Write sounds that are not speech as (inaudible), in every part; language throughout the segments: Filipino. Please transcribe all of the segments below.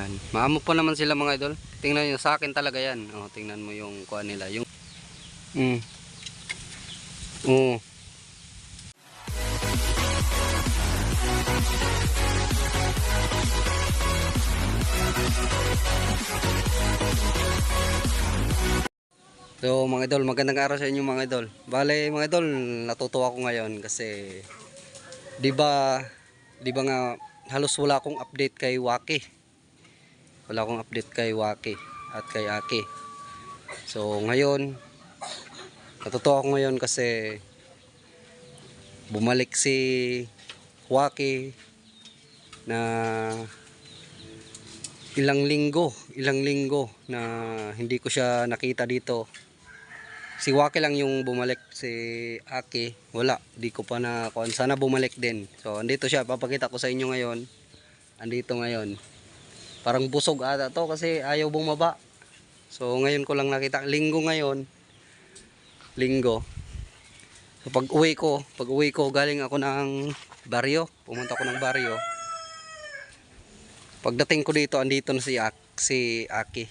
Ayan. Maamo pa naman sila mga idol. Tingnan nyo, sa akin talaga yan. Oh, tingnan mo yung kuha nila. Yung... Mm. Oo. So mga idol, magandang araw sa inyo mga idol. Bale mga idol, natutuwa ako ngayon kasi 'di ba 'di ba nga halos wala akong update kay Waki. Wala akong update kay Waki at kay Aki. So ngayon natutuwa ako ngayon kasi bumalik si Waki na ilang linggo, ilang linggo na hindi ko siya nakita dito. Si Waki lang yung bumalik si Aki wala di ko pa na sana bumalik din. So andito siya papakita ko sa inyo ngayon. Andito ngayon parang busog ata to kasi ayaw bumaba. So ngayon ko lang nakita. Linggo ngayon. Linggo. So pag uwi ko pag uwi ko galing ako ng baryo. Pumunta ko ng baryo. Pagdating ko dito andito na si Ak si Aki.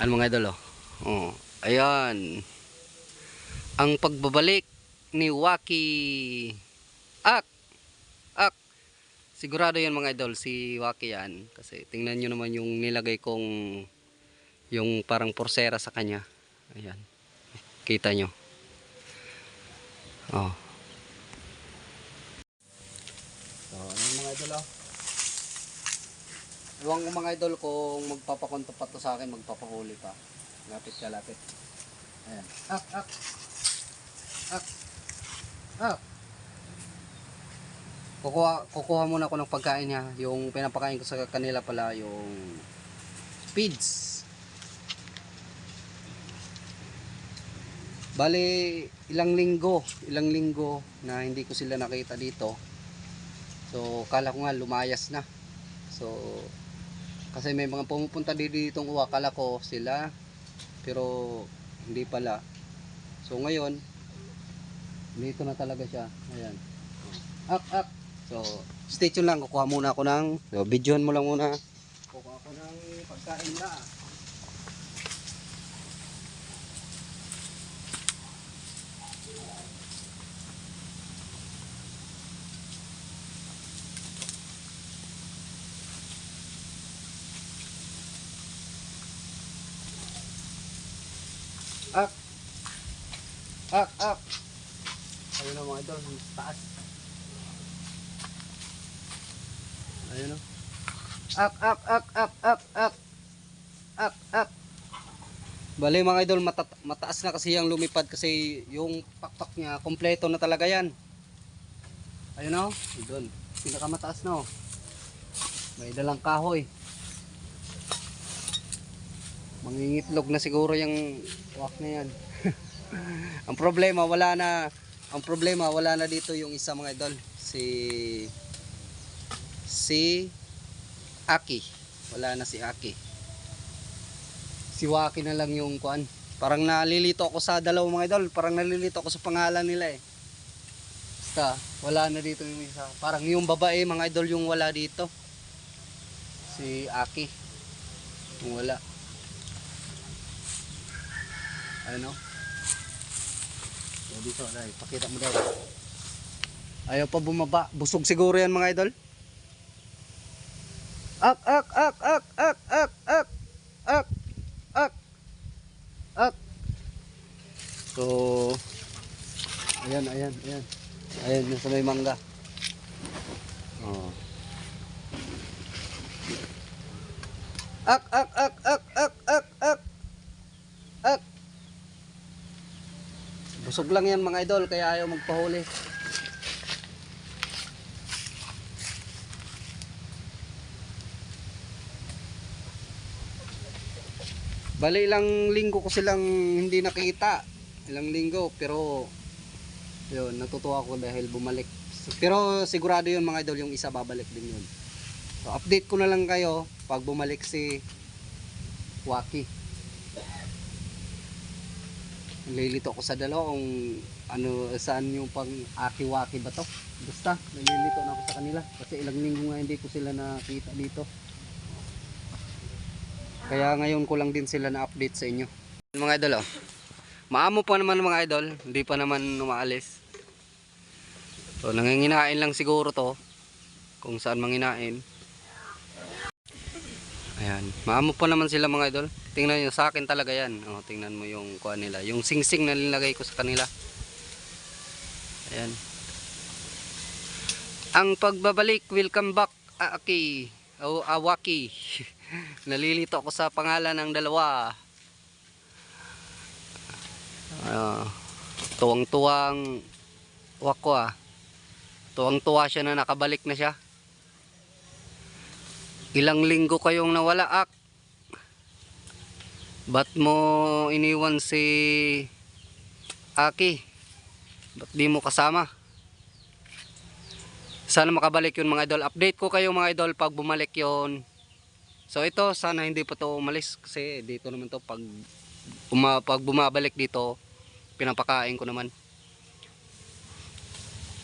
Ano mga idol oh, oh ayan. Ang pagbabalik ni Waki Ak Ak sigurado yan mga idol si Waki yan kasi tingnan nyo naman yung nilagay kong yung parang porsera sa kanya ayan kita nyo oh so ano mga idol oh Iwan ko mga idol kung magpapakonto pa to sa akin, magpapahuli pa. Lapit ka, lapit. Ayan. Ak, ak. Ak. Ak. Kukuha, kukuha muna ako ng pagkain niya. Yung pinapakain ko sa kanila pala, yung speeds. Bali, ilang linggo, ilang linggo na hindi ko sila nakita dito. So, kala ko nga lumayas na. So, kasi may mga pumupunta dito ditong uwa, kala ko sila. Pero, hindi pala. So, ngayon, dito na talaga siya. Ayan. Ak, ak. So, stay tuned lang. Kukuha muna ako ng, so, videohan mo lang muna. Kukuha ako ng pagkain na. Ak. Ak, ak. Ayun na mga idol, taas. Ayun o. Ak, ak, ak, ak, ak, ak. Ak, ak. Bali mga idol, mata mataas na kasi yung lumipad kasi yung pakpak niya, kompleto na talaga yan. Ayun o, doon. Pinakamataas na o. May dalang kahoy. Mangingitlog na siguro yung wak na yan. (laughs) ang problema wala na ang problema wala na dito yung isa mga idol si si Aki. Wala na si Aki. Si Waki na lang yung kuan parang nalilito ako sa dalawang mga idol. Parang nalilito ako sa pangalan nila eh. Basta wala na dito yung isa. Parang yung babae mga idol yung wala dito. Si Aki. Yung wala. Ano? O dito dahil pakita mo daw ayaw pa bumaba. Busog siguro yan mga idol ak ak ak ak ak ak ak ak ak ak so ayan ayan ayan ayan nasa may mangga oh ak ak ak ak ak ak ak ak Busog lang yan mga idol kaya ayaw magpahuli. Bali ilang linggo ko silang hindi nakita. Ilang linggo pero yun natutuwa ko dahil bumalik. Pero sigurado yun mga idol yung isa babalik din yun. So update ko na lang kayo pag bumalik si Waki. Nalilito ako sa dalawa kung ano saan yung pang aki-waki ba to. Basta nalilito na ako sa kanila kasi ilang linggo nga hindi ko sila nakita dito. Kaya ngayon ko lang din sila na-update sa inyo. Mga idol, oh. Maamo pa naman mga idol, hindi pa naman umaalis. So, nanginginain lang siguro to. Kung saan manginain. Ayan. Maamo pa naman sila mga idol. Tingnan nyo, sa akin talaga yan. O, tingnan mo yung kuha nila. Yung sing-sing na nilagay ko sa kanila. Ayan. Ang pagbabalik, welcome back, Aki. O, Awaki. (laughs) (laughs) Nalilito ako sa pangalan ng dalawa. Ah, tuwang-tuwang wakwa. Tuwang-tuwa siya na nakabalik na siya. Ilang linggo kayong nawala ak. Ba't mo iniwan si Aki? Ba't di mo kasama? Sana makabalik yun mga idol. Update ko kayo mga idol pag bumalik yun. So ito sana hindi pa to umalis kasi dito naman to pag pag bumabalik dito pinapakain ko naman.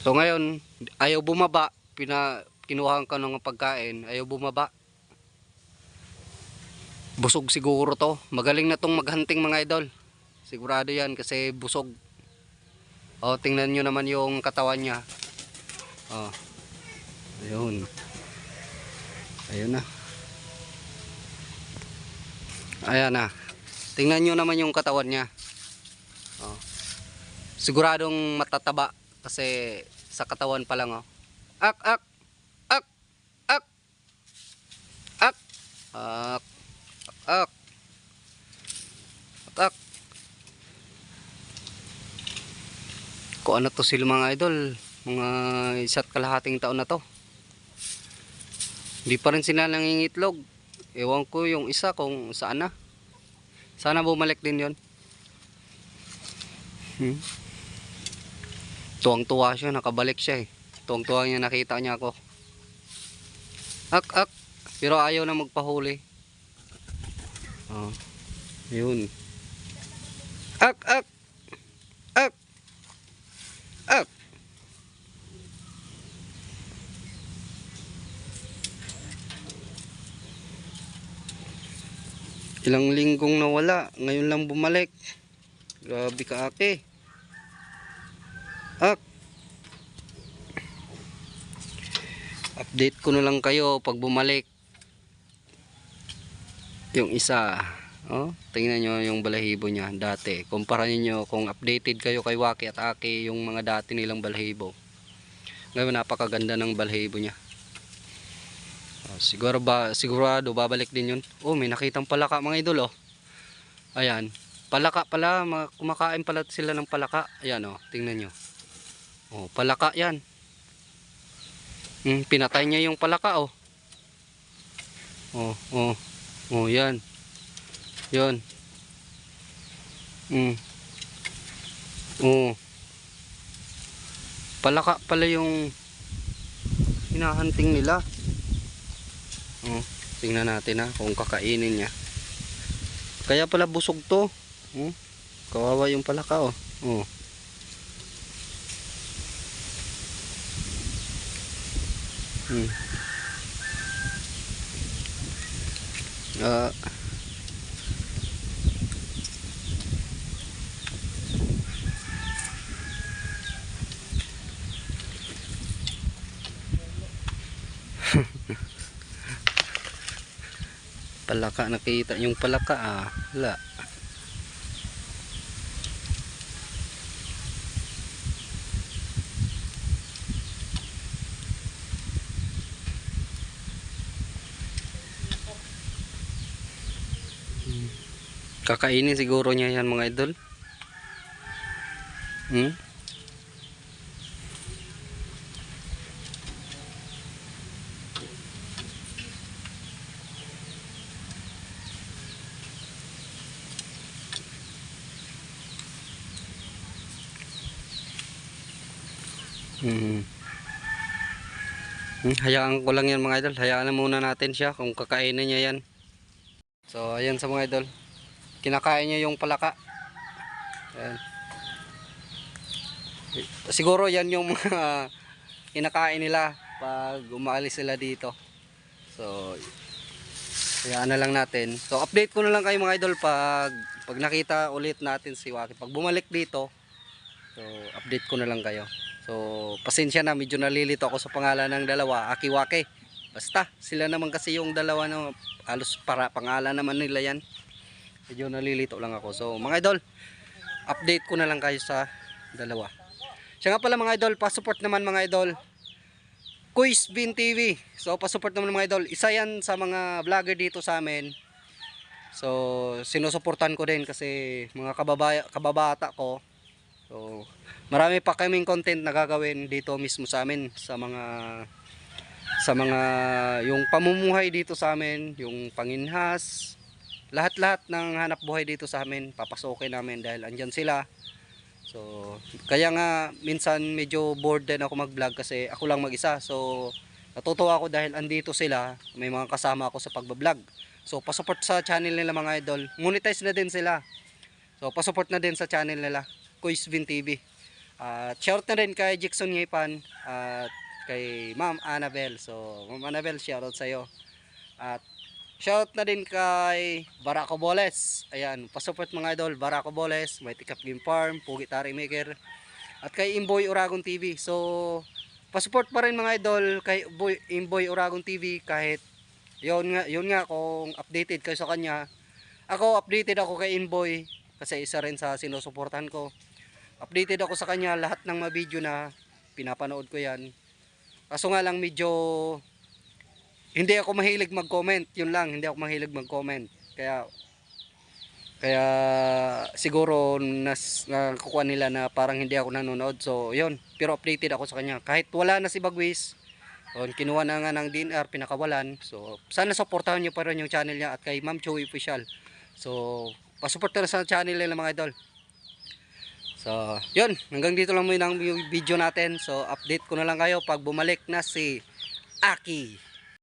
So ngayon ayaw bumaba, pina kinuha ko ng pagkain, ayaw bumaba. Busog siguro to. Magaling na tong maghunting mga idol. Sigurado yan kasi busog. O tingnan nyo naman yung katawan niya. O. Ayun. Ayun na. Ayan na. Tingnan nyo naman yung katawan niya. Oh. Siguradong matataba kasi sa katawan pa lang oh. Ak ak ak ak ak ak ak ak Kung ano to sila mga idol, mga isa't kalahating taon na to. Hindi pa rin sila nangingitlog. Ewan ko yung isa kung saan na. Sana bumalik din yon. Hmm. Tuwang-tuwa siya, nakabalik siya eh. Tuwang-tuwa niya, nakita niya ako. Ak, ak. Pero ayaw na magpahuli. Oh. Yun. Ak, ak. Ilang linggong nawala, ngayon lang bumalik. Grabe ka ate. Ak. Update ko na lang kayo pag bumalik. Yung isa. Oh, tingnan nyo yung balahibo niya dati. Kumpara niyo kung updated kayo kay Waki at Aki yung mga dati nilang balahibo. Ngayon napakaganda ng balahibo niya. Oh, siguro ba sigurado babalik din yun. Oh, may nakitang palaka mga idol oh. Ayan. Palaka pala, kumakain pala sila ng palaka. Ayan oh, tingnan nyo. Oh, palaka 'yan. Hmm, pinatay niya yung palaka oh. Oh, oh. Oh, 'yan. 'Yon. Hmm. Oh. Palaka pala yung hinahunting nila. Oh, tingnan natin ha kung kakainin niya. Kaya pala busog to. Oh, kawawa yung palaka oh. Oh. Hmm. Ah. Palaka nakita yung palaka ah wala Hmm. kakainin siguro niya yan mga idol hmm? Hmm. Hmm, hayaan ko lang yan mga idol. Hayaan na muna natin siya kung kakainin niya yan. So, ayan sa mga idol. Kinakain niya yung palaka. Ayan. Siguro yan yung mga (laughs) kinakain nila pag umaalis sila dito. So, Hayaan na lang natin. So update ko na lang kayo mga idol pag pag nakita ulit natin si Waki. Pag bumalik dito, so update ko na lang kayo. So pasensya na medyo nalilito ako sa pangalan ng dalawa, Aki Waki. Basta sila naman kasi yung dalawa na halos para pangalan naman nila yan. Medyo nalilito lang ako. So mga idol, update ko na lang kayo sa dalawa. Siya nga pala mga idol, pa-support naman mga idol. Quiz Bin TV. So pa-support naman mga idol. Isa yan sa mga vlogger dito sa amin. So sinusuportan ko din kasi mga kababaya, kababata ko. So marami pa kaming content na gagawin dito mismo sa amin sa mga sa mga yung pamumuhay dito sa amin, yung panginhas, lahat-lahat ng hanap buhay dito sa amin, papasokin namin dahil andyan sila. So, kaya nga minsan medyo bored din ako mag-vlog kasi ako lang mag-isa. So, natutuwa ako dahil andito sila, may mga kasama ako sa pagbablog. So, pasupport sa channel nila mga idol. Monetize na din sila. So, pasupport na din sa channel nila, Kuisvin TV. At shout na rin kay Jackson Ngipan at kay Ma'am Annabel. So, Ma'am Annabel, shoutout sa iyo. At Shout na din kay Barako Boles. Ayan, pasupport mga idol, Barako Boles, may Tikap Game Farm, Pugi Maker, at kay Imboy Uragon TV. So, pasupport pa rin mga idol kay Boy, Imboy Uragon TV kahit yun nga, yun nga kung updated kayo sa kanya. Ako updated ako kay Imboy kasi isa rin sa sinusuportahan ko. Updated ako sa kanya lahat ng mga video na pinapanood ko yan. Kaso nga lang medyo hindi ako mahilig mag-comment, yun lang, hindi ako mahilig mag-comment. Kaya kaya siguro nas nakukuha nila na parang hindi ako nanonood. So, yun, pero updated ako sa kanya. Kahit wala na si Bagwis, yun, kinuha na nga ng DNR, pinakawalan. So, sana supportahan niyo pa rin yung channel niya at kay Ma'am Chewy Official. So, pasupport na sa channel nila mga idol. So, yun, hanggang dito lang muna ang video natin. So, update ko na lang kayo pag bumalik na si Aki.